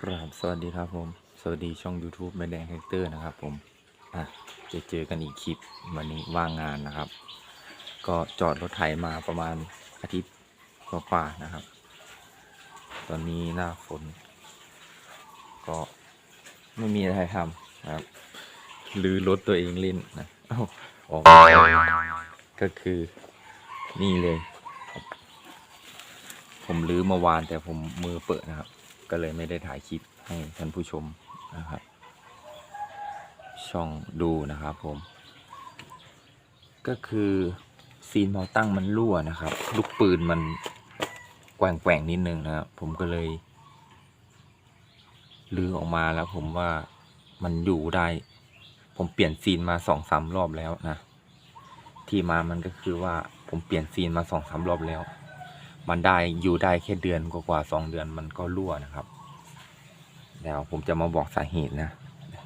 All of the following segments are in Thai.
ครับสวัสดีครับผม สวัสดีช่อง YouTube แม่แดงแฮกเตอร์นะครับผม อะ จะเจอกันอีกคลิปวันนี้ว่างงานนะครับ ก็จอดรถไถมาประมาณอาทิตย์กว่าๆนะครับ ตอนนี้หน้าฝน ก็ไม่มีอะไรทำนะครับลือรถตัวเองเล่นนะอ้าออกก็คือนี่เลย ผมลื้อเมื่อวานแต่ผมมือเปิดนะครับ ก็เลยไม่ได้ถ่ายคลิปให้ท่านผู้ชมนะครับ ช่องดูนะครับผม ก็คือซีนเมาตั้งมันรั่วนะครับ ลูกปืนมันแกว่งแกว่งๆนิดนึงนะครับผมก็เลยลื้อออกมาแล้วผมว่ามันอยู่ได้ ผมเปลี่ยนซีนมาสองสามรอบแล้วนะ ที่มามันก็คือว่าผมเปลี่ยนซีนมาสองสามรอบแล้ว มันได้อยู่ได้แค่เดือนกว่าๆสองเดือนมันก็รั่วนะครับแล้วผมจะมาบอกสาเหตุนะ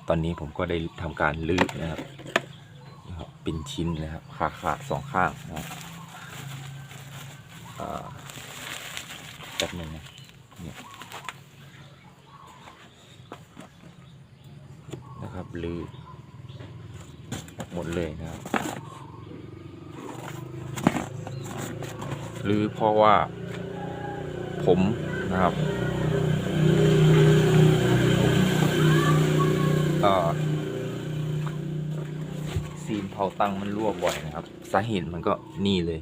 ตอนนี้ผมก็ได้ทำการลื้อนะครับ เป็นชิ้นเลยครับขาขาดสองข้างนะครับแป๊บนึงนะเนี่ยนะครับลื้อหมดเลยนะครับ หรือเพราะว่าผมนะครับซีนเผาตังมันรั่วบ่อยนะครับ สาเหตุมันก็นี่เลย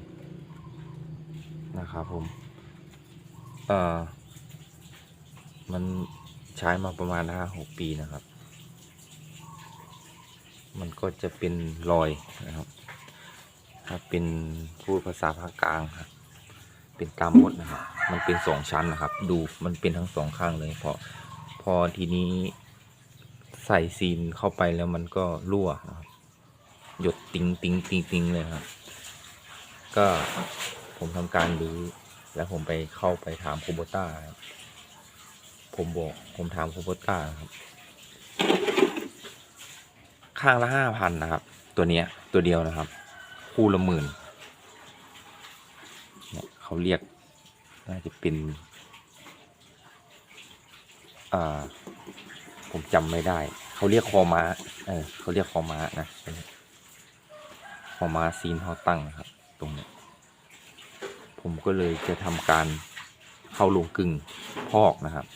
นะครับผมเอ่อมันใช้มาประมาณห้าหกปีนะครับ มันก็จะเป็นรอยนะครับ ถ้าเป็นพูดภาษาภาคกลางครับ เป็นตามมดนะครับ มันเป็นสองชั้นนะครับ ดูมันเป็นทั้งสองข้างเลยพอพอทีนี้ใส่ซีนเข้าไปแล้วมันก็รั่วนะครับหยดติงติงติงติงเลยครับ ก็ผมทำการรื้อแล้วผมไปเข้าไปถามโคโบต้าผมบอกผมถามโคโบต้าครับ ข้างละห้าพันนะครับ ตัวเนี้ยตัวเดียวนะครับ คู่ละหมื่น เขาเรียก น่าจะเป็น อ่า ผมจำไม่ได้ เขาเรียกคอม้า เออเขาเรียกคอม้านะคอม้าซีนเขาตั้งนะครับ ตรงนี้ผมก็เลยจะทำการเข้าลงกึ่งพอกนะครับ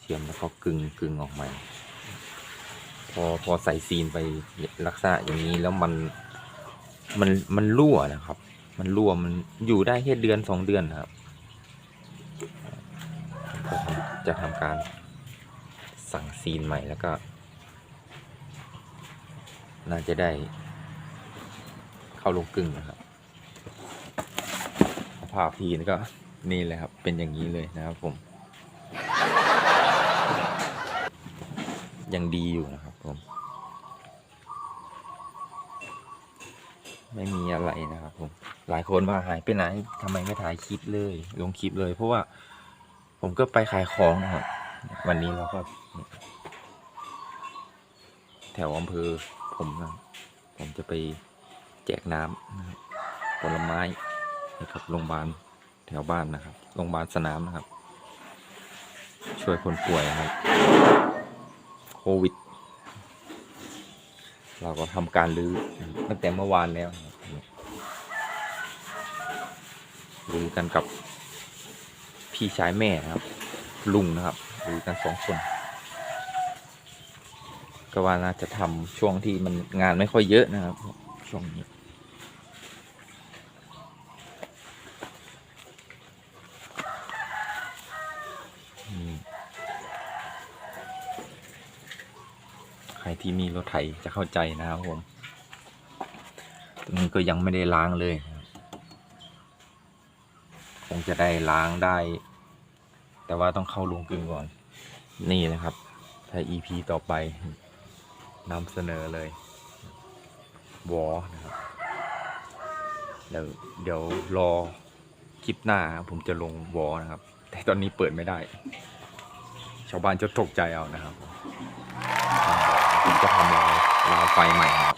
เทียมแล้วก็กึ่งกึ่งออกมาพอพอใส่ซีนไปลักษณะอย่างนี้แล้วมันมันมันรั่วนะครับ มันรั่วมันอยู่ได้แค่เดือนสองเดือนนะครับจะทำจะทำการสั่งซีนใหม่แล้วก็ น่าจะได้ เข้าลงกึ่งนะครับภาพทีนก็นี่เลยครับ เป็นอย่างนี้เลยนะครับผม ยังดีอยู่นะครับผม ไม่มีอะไรนะครับผมหลายคนว่าหายไปไหนทำไมไม่ถ่ายคลิปเลย ลงคลิปเลย เพราะว่าผมก็ไปขายของนะครับ วันนี้เราก็แถวอำเภอผมนะผมจะไปแจกน้ำผลไม้ให้กับโรงพยาบาลแถวบ้านนะครับโรงพยาบาลสนามนะครับ ช่วยคนป่วยนะครับ โควิด เราก็ทำการรื้อตั้งแต่เมื่อวานแล้วรื้อกันกับพี่ชายแม่นะครับ ลุงนะครับรื้อกันสองคน ก็ว่าน่าจะทำช่วงที่มันงานไม่ค่อยเยอะนะครับ ช่วงนี้ อืม ใค รที่มีรถไถจะเข้าใจนะครับผม ตรงนี้ก็ยังไม่ได้ล้างเลยคงจะได้ล้างได้ แต่ว่าต้องเข้าลงกลึงก่อน นี่นะครับ ถ้า EP ต่อไปนำเสนอเลยวอนะครับเดี๋ยวเดี๋ยวรอคลิปหน้าครับผมจะลงวอนะครับ แต่ตอนนี้เปิดไม่ได้ ชาวบ้านจะตกใจเอานะครับ จะทำราวราวไฟใหม่ครับ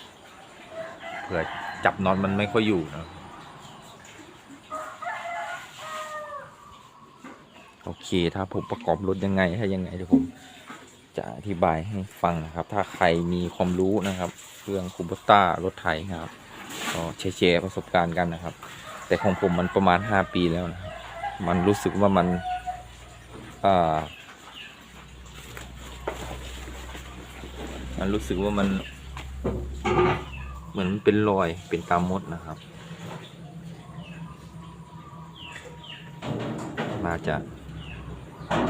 เผื่อจับน็อตมันไม่ค่อยอยู่นะโอเค ถ้าผมประกอบรถยังไงถ้ายังไงเดี๋ยวผมจะอธิบายให้ฟังนะครับ ถ้าใครมีความรู้นะครับ เรื่องคูปต้ารถไถนะครับก็แชร์ประสบการณ์กันนะครับ แต่ของผมมันประมาณ 5 ปีแล้วนะครับมันรู้สึกว่ามันอ่า มันรู้สึกว่ามัน เหมือนเป็นรอยเป็นตามมดนะครับ มาจาก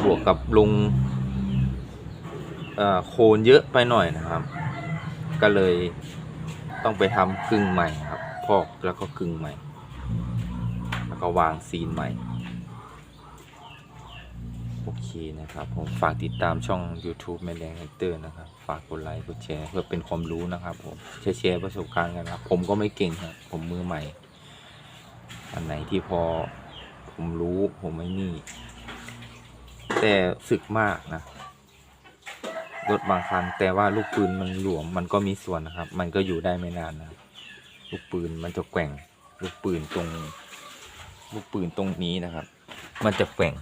บวกกับลุงโคนเยอะไปหน่อยนะครับ ก็เลยต้องไปทำกึ่งใหม่ครับ พอกแล้วก็กึ่งใหม่ แล้วก็วางซีนใหม่ โอเคนะครับ ผมฝากติดตามช่อง YouTube แม่แดงไฮเตอร์นะครับ ฝากกดไลค์กดแชร์เพื่อเป็นความรู้นะครับ ผมแชร์แชร์ประสบการณ์กันนะครับผมก็ไม่เก่งครับผมมือใหม่ อันไหนที่พอผมรู้ผมไม่นี่ แต่สึกมากนะรถบางคันแต่ว่าลูกปืนมันหลวมมันก็มีส่วนนะครับ มันก็อยู่ได้ไม่นานนะลูกปืนมันจะแกว่ง ลูกปืนตรง ลูกปืนตรงนี้นะครับ มันจะแกว่ง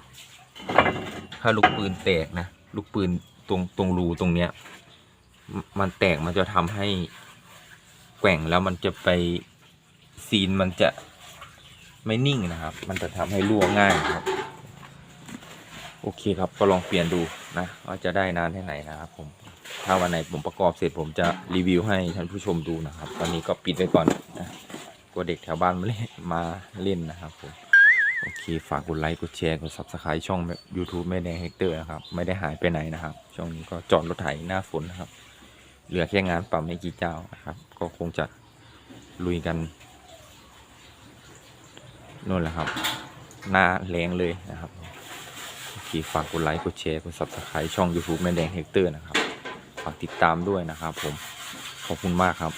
ถ้าลูกปืนแตกนะ ลูกปืนตรงตรงรูตรงเนี้ย มันแตกมันจะทำให้แกว่งแล้วมันจะไปซีนมันจะไม่นิ่งนะครับ มันจะทำให้รั่วง่ายครับ โอเคครับก็ลองเปลี่ยนดูนะว่าจะได้นานแค่ไหนนะครับผมถ้าวันไหนผมประกอบเสร็จผมจะรีวิวให้ท่านผู้ชมดูนะครับ ตอนนี้ก็ปิดไว้ก่อนนะกลัวเด็กแถวบ้านมาเล่นมาเล่นนะครับผม โอเค ฝากกดไลค์กดแชร์กด subscribe ช่อง YouTube แม่แดงเฮกเตอร์นะครับ ไม่ได้หายไปไหนนะครับ ช่วงนี้ก็จอดรถไถหน้าฝนนะครับ เหลือแค่งานปั๊มไม่กี่เจ้านะครับ ก็คงจะลุยกันนู่นแหละครับ หน้าแรงเลยนะครับโอเคฝากกดไลค์กดแชร์กด subscribe ช่อง YouTube แม่แดงเฮกเตอร์นะครับ ฝากติดตามด้วยนะครับผมขอบคุณมากครับ